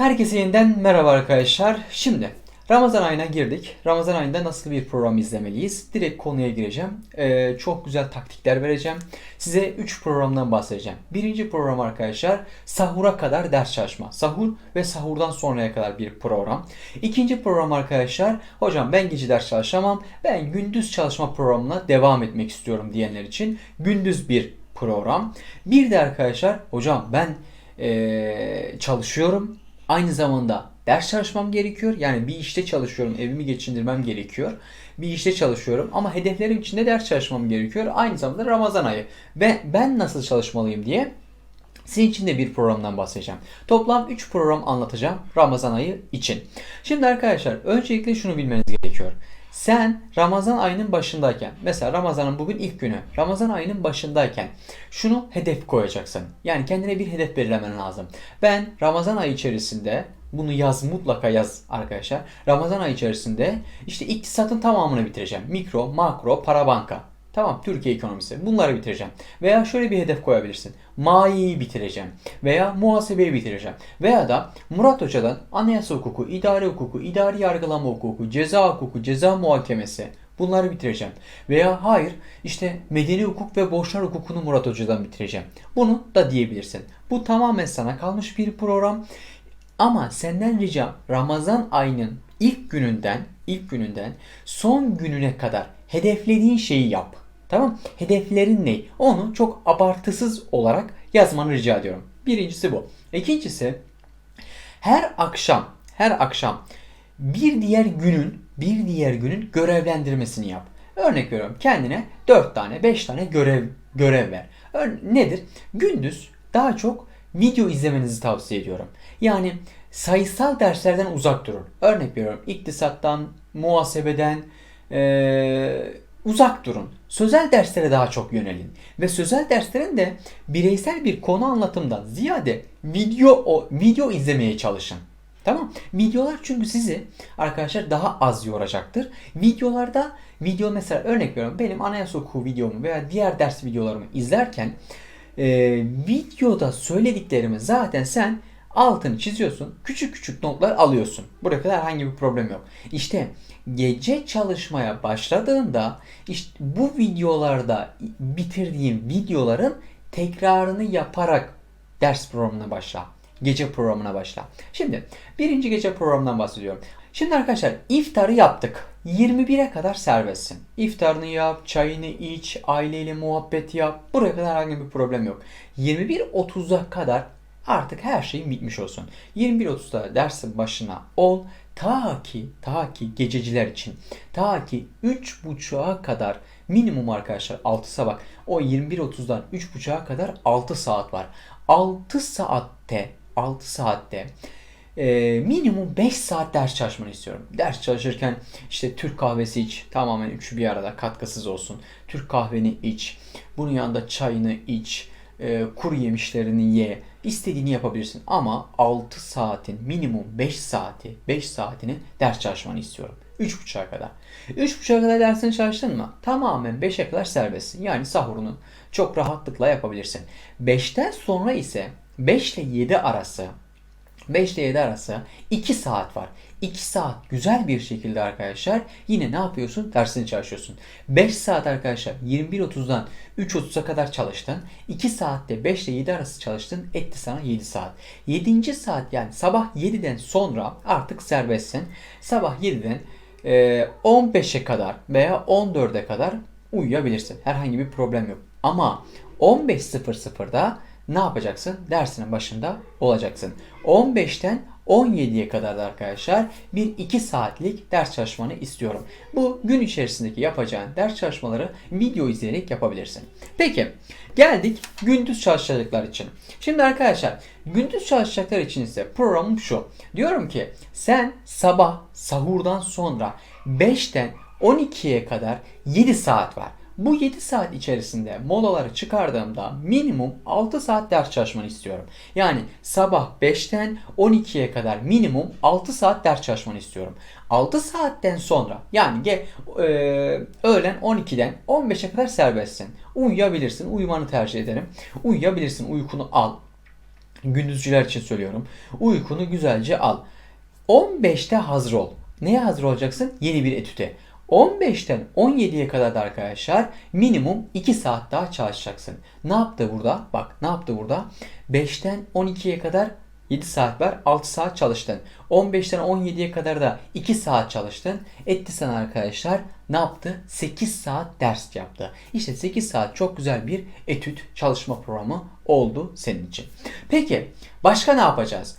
Herkese yeniden merhaba arkadaşlar. Şimdi Ramazan ayına girdik. Ramazan ayında nasıl bir program izlemeliyiz? Direkt konuya gireceğim. Ee, çok güzel taktikler vereceğim. Size 3 programdan bahsedeceğim. Birinci program arkadaşlar sahura kadar ders çalışma. Sahur ve sahurdan sonraya kadar bir program. İkinci program arkadaşlar hocam ben gece ders çalışamam. Ben gündüz çalışma programına devam etmek istiyorum diyenler için gündüz bir program. Bir de arkadaşlar hocam ben ee, çalışıyorum. Aynı zamanda ders çalışmam gerekiyor. Yani bir işte çalışıyorum, evimi geçindirmem gerekiyor. Bir işte çalışıyorum ama hedeflerim için de ders çalışmam gerekiyor. Aynı zamanda Ramazan ayı. Ve ben nasıl çalışmalıyım diye sizin için de bir programdan bahsedeceğim. Toplam 3 program anlatacağım Ramazan ayı için. Şimdi arkadaşlar öncelikle şunu bilmeniz gerekiyor. Sen Ramazan ayının başındayken, mesela Ramazan'ın bugün ilk günü, Ramazan ayının başındayken şunu hedef koyacaksın. Yani kendine bir hedef belirlemen lazım. Ben Ramazan ayı içerisinde bunu yaz mutlaka yaz arkadaşlar. Ramazan ayı içerisinde işte iktisatın tamamını bitireceğim. Mikro, makro, para banka. Tamam Türkiye ekonomisi. Bunları bitireceğim. Veya şöyle bir hedef koyabilirsin. Maliyeyi bitireceğim. Veya muhasebeyi bitireceğim. Veya da Murat Hoca'dan anayasa hukuku, idare hukuku, idari yargılama hukuku, ceza hukuku, ceza muhakemesi bunları bitireceğim. Veya hayır işte medeni hukuk ve borçlar hukukunu Murat Hoca'dan bitireceğim. Bunu da diyebilirsin. Bu tamamen sana kalmış bir program. Ama senden ricam Ramazan ayının ilk gününden ilk gününden son gününe kadar hedeflediğin şeyi yap. Tamam? Hedeflerin ne? Onu çok abartısız olarak yazmanı rica ediyorum. Birincisi bu. İkincisi her akşam her akşam bir diğer günün bir diğer günün görevlendirmesini yap. Örnek veriyorum kendine 4 tane 5 tane görev görev ver. Ör- nedir? Gündüz daha çok video izlemenizi tavsiye ediyorum. Yani sayısal derslerden uzak durun. Örnek veriyorum iktisattan, muhasebeden eee, uzak durun. Sözel derslere daha çok yönelin. Ve sözel derslerin de bireysel bir konu anlatımdan ziyade video o video izlemeye çalışın. Tamam. Videolar çünkü sizi arkadaşlar daha az yoracaktır. Videolarda video mesela örnek veriyorum benim anayasa hukuku videomu veya diğer ders videolarımı izlerken e, videoda söylediklerimi zaten sen altını çiziyorsun. Küçük küçük notlar alıyorsun. Buraya kadar herhangi bir problem yok. İşte gece çalışmaya başladığında işte bu videolarda bitirdiğim videoların tekrarını yaparak ders programına başla. Gece programına başla. Şimdi birinci gece programından bahsediyorum. Şimdi arkadaşlar iftarı yaptık. 21'e kadar serbestsin. İftarını yap, çayını iç, aileyle muhabbet yap. Buraya kadar herhangi bir problem yok. 21.30'a kadar artık her şeyin bitmiş olsun. 21.30'da dersin başına ol. Ta ki, ta ki gececiler için, ta ki 3.30'a kadar minimum arkadaşlar 6 sabah o 21.30'dan 3.30'a kadar 6 saat var. 6 saatte 6 saatte e, minimum 5 saat ders çalışmanı istiyorum. Ders çalışırken işte Türk kahvesi iç. Tamamen üçü bir arada katkısız olsun. Türk kahveni iç. Bunun yanında çayını iç. E, kuru yemişlerini ye. İstediğini yapabilirsin. Ama 6 saatin minimum 5 saati 5 saatini ders çalışmanı istiyorum. 3.30'a kadar. 3.30'a kadar dersini çalıştın mı? Tamamen 5'e kadar serbestsin. Yani sahurunu çok rahatlıkla yapabilirsin. 5'ten sonra ise 5 ile 7 arası 5 ile 7 arası 2 saat var. 2 saat güzel bir şekilde arkadaşlar yine ne yapıyorsun? Dersini çalışıyorsun. 5 saat arkadaşlar 21.30'dan 3.30'a kadar çalıştın. 2 saatte 5 ile 7 arası çalıştın. Etti sana 7 saat. 7. saat yani sabah 7'den sonra artık serbestsin. Sabah 7'den e, 15'e kadar veya 14'e kadar uyuyabilirsin. Herhangi bir problem yok. Ama 15.00'da ne yapacaksın? Dersinin başında olacaksın. 15'ten 17'ye kadar da arkadaşlar bir 2 saatlik ders çalışmanı istiyorum. Bu gün içerisindeki yapacağın ders çalışmaları video izleyerek yapabilirsin. Peki geldik gündüz çalışacaklar için. Şimdi arkadaşlar gündüz çalışacaklar için ise programım şu. Diyorum ki sen sabah sahurdan sonra 5'ten 12'ye kadar 7 saat var. Bu 7 saat içerisinde molaları çıkardığımda minimum 6 saat ders çalışmanı istiyorum. Yani sabah 5'ten 12'ye kadar minimum 6 saat ders çalışmanı istiyorum. 6 saatten sonra yani ge, e, öğlen 12'den 15'e kadar serbestsin. Uyuyabilirsin. Uyumanı tercih ederim. Uyuyabilirsin. Uykunu al. Gündüzcüler için söylüyorum. Uykunu güzelce al. 15'te hazır ol. Neye hazır olacaksın? Yeni bir etüte. 15'ten 17'ye kadar da arkadaşlar minimum 2 saat daha çalışacaksın. Ne yaptı burada? Bak ne yaptı burada? 5'ten 12'ye kadar 7 saat var. 6 saat çalıştın. 15'ten 17'ye kadar da 2 saat çalıştın. Etti sana arkadaşlar ne yaptı? 8 saat ders yaptı. İşte 8 saat çok güzel bir etüt çalışma programı oldu senin için. Peki başka ne yapacağız?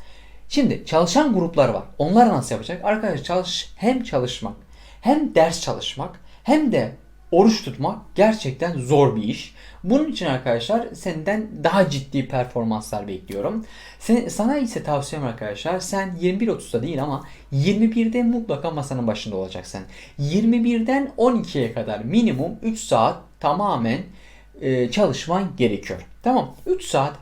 Şimdi çalışan gruplar var. Onlar nasıl yapacak? Arkadaşlar çalış hem çalışmak hem ders çalışmak hem de oruç tutmak gerçekten zor bir iş. Bunun için arkadaşlar senden daha ciddi performanslar bekliyorum. Sen, sana ise tavsiyem arkadaşlar sen 21.30'da değil ama 21'de mutlaka masanın başında olacaksın. 21'den 12'ye kadar minimum 3 saat tamamen e, çalışman gerekiyor. Tamam 3 saat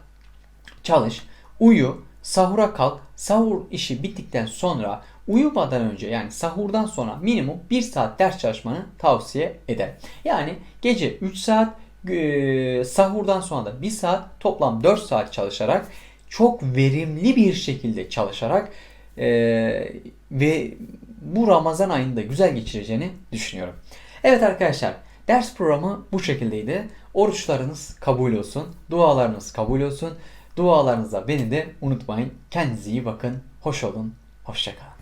çalış, uyu, sahura kalk. Sahur işi bittikten sonra uyumadan önce yani sahurdan sonra minimum 1 saat ders çalışmanı tavsiye ederim. Yani gece 3 saat, e, sahurdan sonra da 1 saat toplam 4 saat çalışarak çok verimli bir şekilde çalışarak e, ve bu Ramazan ayında güzel geçireceğini düşünüyorum. Evet arkadaşlar ders programı bu şekildeydi. Oruçlarınız kabul olsun, dualarınız kabul olsun. Dualarınızda beni de unutmayın. Kendinize iyi bakın. Hoş olun. Hoşçakalın.